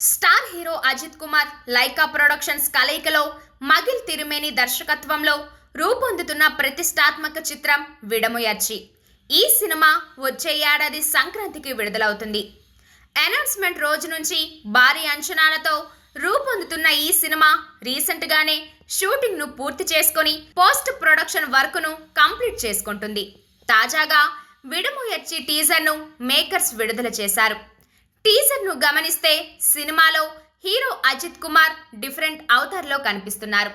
Star hero Ajith Kumar Lyca productions కలయికలో మగిల్ తిరుమేని దర్శకత్వంలో రూపొందుతున్న ప్రతిష్టాత్మక చిత్రం విడముయర్చి. ఈ సినిమా వచ్చే ఏడాది సంక్రాంతికి విడుదలవుతుంది. అనౌన్స్మెంట్ రోజు నుంచి భారీ అంచనాలతో రూపొందుతున్న ఈ సినిమా రీసెంట్గానే షూటింగ్ను పూర్తి చేసుకొని పోస్ట్ ప్రొడక్షన్ వర్క్ను కంప్లీట్ చేసుకుంటుంది. తాజాగా విడముయర్చి టీజర్ను మేకర్స్ విడుదల చేశారు. టీజర్ను గమనిస్తే సినిమాలో హీరో అజిత్ కుమార్ డిఫరెంట్ అవతార్లో కనిపిస్తున్నారు.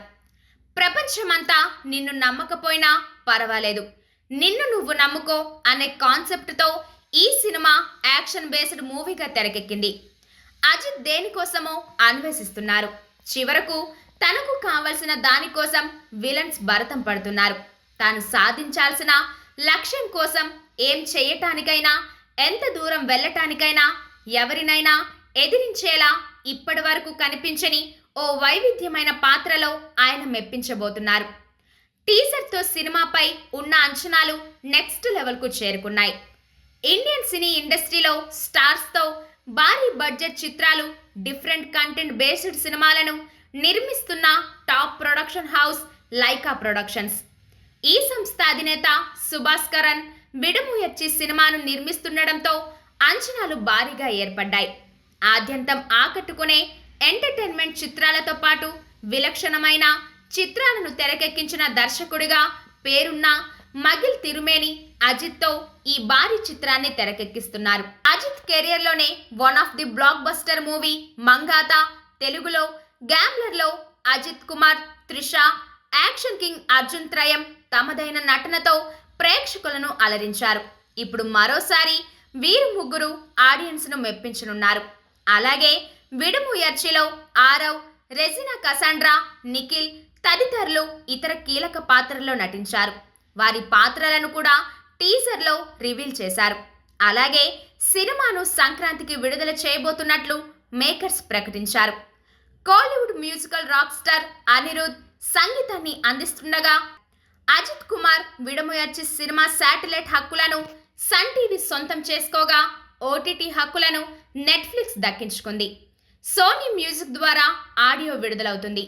ప్రపంచమంతా నిన్ను నమ్మకపోయినా పర్వాలేదు. నిన్ను నువ్వు నమ్ముకో అనే కాన్సెప్ట్తో ఈ సినిమా యాక్షన్ బేస్డ్ మూవీగా తెరకెక్కింది. అజిత్ దేనికోసమో అన్వేషిస్తున్నారు. చివరకు తనకు కావలసిన దానికోసం విలన్స్ భరతం పడుతున్నారు. తాను సాధించాల్సిన లక్ష్యం కోసం ఏం చేయటానికైనా ఎంత దూరం వెళ్ళటానికైనా ఎవరినైనా ఎదిరించేలా ఇప్పటి వరకు కనిపించని ఓ వైవిధ్యమైన పాత్రలో ఆయన మెప్పించబోతున్నారు. టీజర్తో సినిమాపై ఉన్న అంచనాలు నెక్స్ట్ లెవెల్కు చేరుకున్నాయి. ఇండియన్ సినీ ఇండస్ట్రీలో స్టార్స్తో భారీ బడ్జెట్ చిత్రాలు డిఫరెంట్ కంటెంట్ బేస్డ్ సినిమాలను నిర్మిస్తున్న top production house Lyca productions. ఈ సంస్థ అధినేత సుభాష్ కరణ్ విడముయర్చి సినిమాను నిర్మిస్తుండడంతో అంచనాలు భారీగా ఏర్పడ్డాయి. ఆద్యంతం ఆకట్టుకునే ఎంటర్టైన్మెంట్ చిత్రాలతో పాటు విలక్షణమైన చిత్రాలను తెరకెక్కించిన దర్శకుడిగా పేరున్న మగిల్ తిరుమేని అజిత్తో ఈ భారీ చిత్రాన్ని తెరకెక్కిస్తున్నారు. Ajith కెరియర్లోనే one of the blockbuster movie Mankatha తెలుగులో గ్యాంబ్లర్లో అజిత్ కుమార్ త్రిష యాక్షన్ కింగ్ అర్జున్ త్రయం తమదైన నటనతో ప్రేక్షకులను అలరించారు. ఇప్పుడు మరోసారి వీరు ముగ్గురు ఆడియన్స్ను మెప్పించనున్నారు. అలాగే విడుముయర్చిలో ఆరవ్ రెజినా కసాండ్రా నిఖిల్ తదితరులు ఇతర కీలక పాత్రల్లో నటించారు. వారి పాత్రలను కూడా టీజర్లో రివీల్ చేశారు. అలాగే సినిమాను సంక్రాంతికి విడుదల చేయబోతున్నట్లు మేకర్స్ ప్రకటించారు. Kollywood musical rock star Anirudh సంగీతాన్ని అందిస్తుండగా అజిత్ కుమార్ విడముయర్చి సినిమా శాటిలైట్ హక్కులను సన్ టీవీ సొంతం చేసుకోగా ఓటీటీ హక్కులను నెట్ఫ్లిక్స్ దక్కించుకుంది. సోనీ మ్యూజిక్ ద్వారా ఆడియో విడుదలవుతుంది.